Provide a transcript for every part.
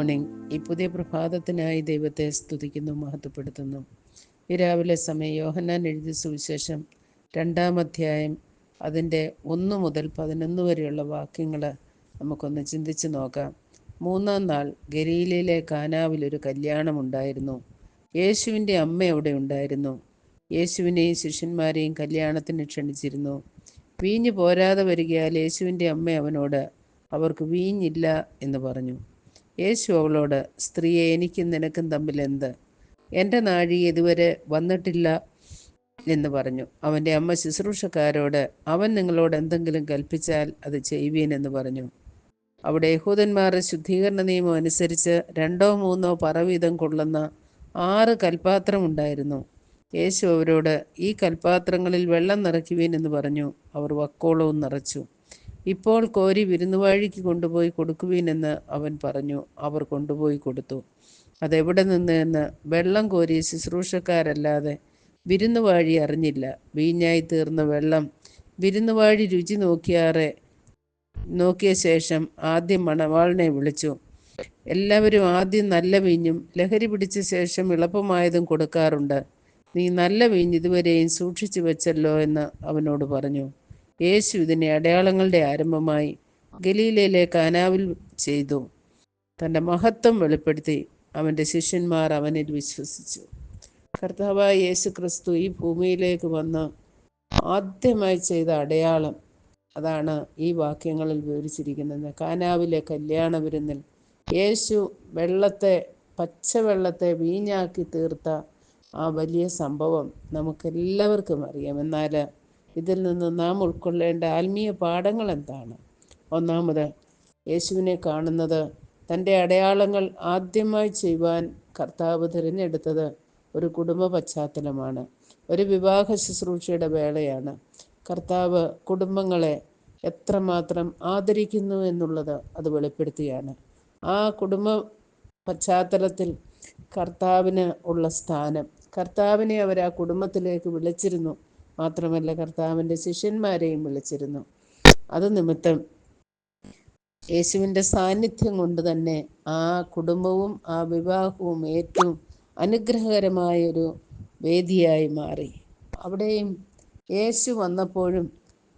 Morning ഈ പുതിയ പ്രഭാതത്തിനായി ദൈവത്തെ സ്തുതിക്കുന്നു മഹത്വപ്പെടുത്തുന്നു. ഈ രാവിലെ സമയം യോഹന്നാൻ എഴുതിയ സുവിശേഷം രണ്ടാം അധ്യായം അതിന്റെ ഒന്ന് മുതൽ പതിനൊന്ന് വരെയുള്ള വാക്യങ്ങൾ നമുക്കൊന്ന് ചിന്തിച്ച് നോക്കാം. മൂന്നാം നാൾ ഒരു കല്യാണമുണ്ടായിരുന്നു യേശുവിന്റെ അമ്മ അവിടെ ഉണ്ടായിരുന്നു. യേശുവിനെയും ശിഷ്യന്മാരെയും കല്യാണത്തിന് ക്ഷണിച്ചിരുന്നു. വീഞ്ഞ് പോരാതെ വരികയാൽ യേശുവിന്റെ അമ്മ അവനോട് അവർക്ക് വീഞ്ഞില്ല എന്ന് പറഞ്ഞു. യേശു അവളോട് സ്ത്രീയെ എനിക്കും നിനക്കും തമ്മിൽ എന്ത്? എന്റെ നാഴി ഇതുവരെ വന്നിട്ടില്ല എന്ന് പറഞ്ഞു. അവന്റെ അമ്മ ശുശ്രൂഷക്കാരോട് അവൻ നിങ്ങളോട് എന്തെങ്കിലും കൽപ്പിച്ചാൽ അത് ചെയ്യുവീൻ എന്ന് പറഞ്ഞു. അവിടെ യഹൂദന്മാരുടെ ശുദ്ധീകരണ നിയമം അനുസരിച്ച് രണ്ടോ മൂന്നോ പറവീതം കൊള്ളുന്ന ആറ് കൽപ്പാത്രം ഉണ്ടായിരുന്നു. യേശു അവരോട് ഈ കൽപാത്രങ്ങളിൽ വെള്ളം നിറയ്ക്കുവീൻ എന്ന് പറഞ്ഞു. അവർ വക്കോളവും നിറച്ചു. ഇപ്പോൾ കോരി വിരുന്നുവാഴിക്ക് കൊണ്ടുപോയി കൊടുക്കുവീനെന്ന് അവൻ പറഞ്ഞു. അവർ കൊണ്ടുപോയി കൊടുത്തു. അതെവിടെ നിന്ന് എന്ന് വെള്ളം കോരി ശുശ്രൂഷക്കാരല്ലാതെ വിരുന്നുവാഴി അറിഞ്ഞില്ല. വീഞ്ഞായി തീർന്ന വെള്ളം വിരുന്നുവാഴി രുചി നോക്കിയാറെ നോക്കിയ ശേഷം ആദ്യം മണവാളിനെ വിളിച്ചു. എല്ലാവരും ആദ്യം നല്ല വീഞ്ഞും ലഹരി പിടിച്ച ശേഷം എളുപ്പമായതും കൊടുക്കാറുണ്ട്. നീ നല്ല വീഞ്ഞ് ഇതുവരെയും സൂക്ഷിച്ചു വെച്ചല്ലോ എന്ന് അവനോട് പറഞ്ഞു. യേശു ഇതിനെ അടയാളങ്ങളുടെ ആരംഭമായി ഗലീലയിലെ കാനാവിൽ ചെയ്തു. തന്റെ മഹത്വം വെളിപ്പെടുത്തി. അവന്റെ ശിഷ്യന്മാർ അവനിൽ വിശ്വസിച്ചു. കർത്താവായ യേശു ക്രിസ്തു ഈ ഭൂമിയിലേക്ക് വന്ന് ആദ്യമായി ചെയ്ത അടയാളം അതാണ് ഈ വാക്യങ്ങളിൽ വിവരിച്ചിരിക്കുന്നത്. കാനാവിലെ കല്യാണ വിരുന്നിൽ യേശു വെള്ളത്തെ പച്ചവെള്ളത്തെ വീഞ്ഞാക്കി തീർത്ത ആ വലിയ സംഭവം നമുക്കെല്ലാവർക്കും അറിയാം. എന്നാൽ ഇതിൽ നിന്ന് നാം ഉൾക്കൊള്ളേണ്ട ആത്മീയ പാഠങ്ങൾ എന്താണ്? ഒന്നാമത് യേശുവിനെ കാണുന്നത് തന്റെ അടയാളങ്ങൾ ആദ്യമായി ചെയ്യുവാൻ കർത്താവ് തിരഞ്ഞെടുത്തത് ഒരു കുടുംബ പശ്ചാത്തലമാണ്. ഒരു വിവാഹ ശുശ്രൂഷയുടെ വേളയാണ്. കർത്താവ് കുടുംബങ്ങളെ എത്രമാത്രം ആദരിക്കുന്നു എന്നുള്ളത് അത് വെളിപ്പെടുത്തുകയാണ് ആ കുടുംബ പശ്ചാത്തലത്തിൽ കർത്താവിന് ഉള്ള സ്ഥാനം. കർത്താവിനെ അവർ ആ കുടുംബത്തിലേക്ക് വിളിച്ചിരുന്നു. മാത്രമല്ല കർത്താവിന്റെ ശിഷ്യന്മാരെയും വിളിച്ചിരുന്നു. അത് നിമിത്തം യേശുവിന്റെ സാന്നിധ്യം കൊണ്ട് തന്നെ ആ കുടുംബവും ആ വിവാഹവും ഏറ്റവും അനുഗ്രഹകരമായൊരു വേദിയായി മാറി. അവിടെയും യേശു വന്നപ്പോഴും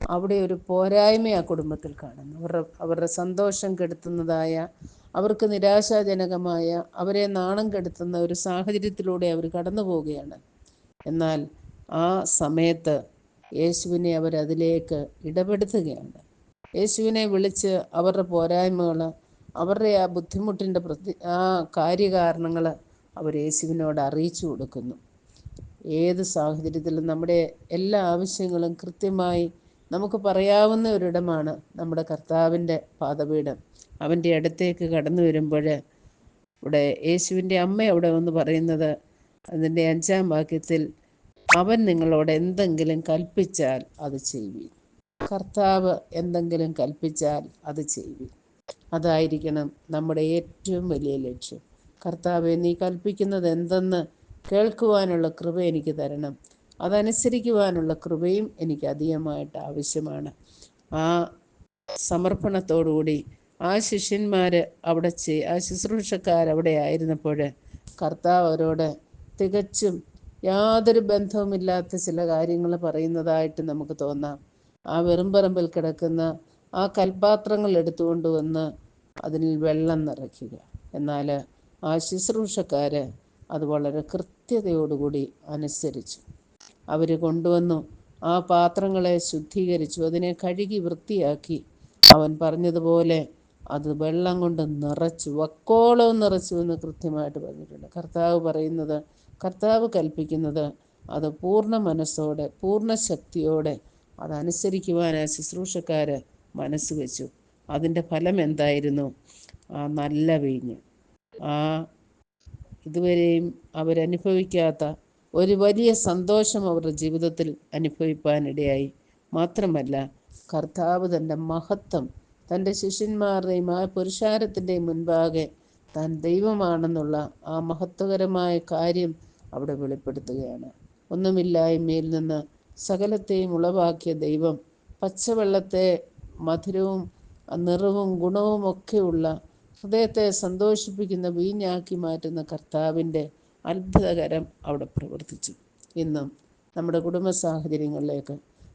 അവിടെ ഒരു പോരായ്മ ആ കുടുംബത്തിൽ കാണുന്നു. അവരുടെ അവരുടെ സന്തോഷം കെടുത്തുന്നതായ അവർക്ക് നിരാശാജനകമായ അവരെ നാണം കെടുത്തുന്ന ഒരു സാഹചര്യത്തിലൂടെ അവർ കടന്നു പോവുകയാണ് എന്നാൽ ആ സമയത്ത് യേശുവിനെ അവരതിലേക്ക് ഇടപെടുത്തുകയാണ്. യേശുവിനെ വിളിച്ച് അവരുടെ പോരായ്മകൾ അവരുടെ ആ ബുദ്ധിമുട്ടിന്റെ പ്രതി ആ കാര്യകാരണങ്ങൾ അവർ യേശുവിനോട് അറിയിച്ചു കൊടുക്കുന്നു. ഏത് സാഹചര്യത്തിലും നമ്മുടെ എല്ലാ ആവശ്യങ്ങളും കൃത്യമായി നമുക്ക് പറയാവുന്ന ഒരിടമാണ് നമ്മുടെ കർത്താവിന്റെ പാദപീഠം. അവന്റെ അടുത്തേക്ക് കടന്നു വരുമ്പോൾ ഇവിടെ യേശുവിന്റെ അമ്മ അവിടെ വന്ന് പറയുന്നത് അതിന്റെ അഞ്ചാം വാക്യത്തിൽ അവൻ നിങ്ങളോട് എന്തെങ്കിലും കൽപ്പിച്ചാൽ അത് ചെയ്യുവീൻ കർത്താവ് എന്തെങ്കിലും കൽപ്പിച്ചാൽ അത് ചെയ്യുവീൻ അതായിരിക്കണം നമ്മുടെ ഏറ്റവും വലിയ ലക്ഷ്യം. കർത്താവ് നീ കൽപ്പിക്കുന്നത് എന്തെന്ന് കേൾക്കുവാനുള്ള കൃപ എനിക്ക് തരണം. അതനുസരിക്കുവാനുള്ള കൃപയും എനിക്ക് അധികമായിട്ട് ആവശ്യമാണ്. ആ സമർപ്പണത്തോടുകൂടി ആ ശിഷ്യന്മാർ അവിടെ ആ ശുശ്രൂഷക്കാർ അവിടെ ആയിരുന്നപ്പോൾ കർത്താവ് അവരോട് തികച്ചും യാതൊരു ബന്ധവുമില്ലാത്ത ചില കാര്യങ്ങൾ പറയുന്നതായിട്ട് നമുക്ക് തോന്നാം. ആ വെറും പറമ്പിൽ കിടക്കുന്ന ആ കൽപാത്രങ്ങൾ എടുത്തുകൊണ്ട് വന്ന് അതിൽ വെള്ളം നിറയ്ക്കുക. എന്നാൽ ആ ശുശ്രൂഷക്കാർ അത് വളരെ കൃത്യതയോടുകൂടി അനുസരിച്ചു. അവർ കൊണ്ടുവന്നു. ആ പാത്രങ്ങളെ ശുദ്ധീകരിച്ചു. അതിനെ കഴുകി വൃത്തിയാക്കി. അവൻ പറഞ്ഞതുപോലെ അത് വെള്ളം കൊണ്ട് നിറച്ചു. വക്കോളം നിറച്ചു എന്ന് കൃത്യമായിട്ട് പറഞ്ഞിട്ടുണ്ട്. കർത്താവ് പറയുന്നത് കർത്താവ് കൽപ്പിക്കുന്നത് അത് പൂർണ മനസ്സോടെ പൂർണ ശക്തിയോടെ അതനുസരിക്കുവാൻ ആ ശുശ്രൂഷക്കാർ മനസ്സ് വെച്ചു. അതിന്റെ ഫലം എന്തായിരുന്നു? ആ നല്ല വീഞ്ഞ്. ആ ഇതുവരെയും അവരനുഭവിക്കാത്ത ഒരു വലിയ സന്തോഷം അവരുടെ ജീവിതത്തിൽ അനുഭവിപ്പാനിടയായി. മാത്രമല്ല കർത്താവ് തന്റെ മഹത്വം തന്റെ ശിഷ്യന്മാരുടെയും ആ പുരുഷാരത്തിന്റെയും മുൻപാകെ താൻ ദൈവമാണെന്നുള്ള ആ മഹത്വകരമായ കാര്യം അവിടെ വെളിപ്പെടുത്തുകയാണ്. ഒന്നുമില്ലായ്മയിൽ നിന്ന് സകലത്തെയും ഉളവാക്കിയ ദൈവം പച്ചവെള്ളത്തെ മധുരവും നിറവും ഗുണവും ഒക്കെയുള്ള ഹൃദയത്തെ സന്തോഷിപ്പിക്കുന്ന വീഞ്ഞാക്കി മാറ്റുന്ന കർത്താവിന്റെ അത്ഭുതകരം അവിടെ പ്രവർത്തിച്ചു. ഇന്നും നമ്മുടെ കുടുംബ സാഹചര്യങ്ങളിലേക്ക്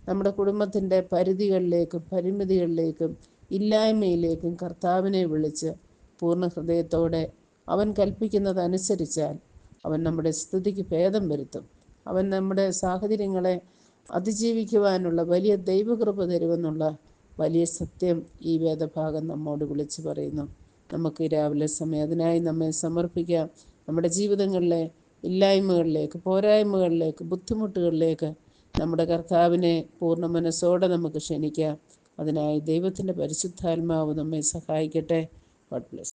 നമ്മുടെ കുടുംബത്തിന്റെ പരിധികളിലേക്കും പരിമിതികളിലേക്കും ഇല്ലായ്മയിലേക്കും കർത്താവിനെ വിളിച്ച് പൂർണ ഹൃദയത്തോടെ അവൻ കൽപ്പിക്കുന്നത് അനുസരിച്ചാൽ അവൻ നമ്മുടെ സ്തുതിക്ക് ഭേദം വരുത്തും. അവൻ നമ്മുടെ സാഹചര്യങ്ങളെ അതിജീവിക്കുവാനുള്ള വലിയ ദൈവകൃപ തരുമെന്നുള്ള വലിയ സത്യം ഈ വേദഭാഗം നമ്മോട് വിളിച്ചു പറയുന്നു. നമുക്ക് രാവിലെ സമയം അതിനായി നമ്മെ സമർപ്പിക്കാം. നമ്മുടെ ജീവിതങ്ങളിലെ ഇല്ലായ്മകളിലേക്ക് പോരായ്മകളിലേക്ക് ബുദ്ധിമുട്ടുകളിലേക്ക് നമ്മുടെ കർത്താവിനെ പൂർണ മനസ്സോടെ നമുക്ക് ക്ഷണിക്കാം. അതിനായി ദൈവത്തിന്റെ പരിശുദ്ധാത്മാവ് നമ്മെ സഹായിക്കട്ടെ. God bless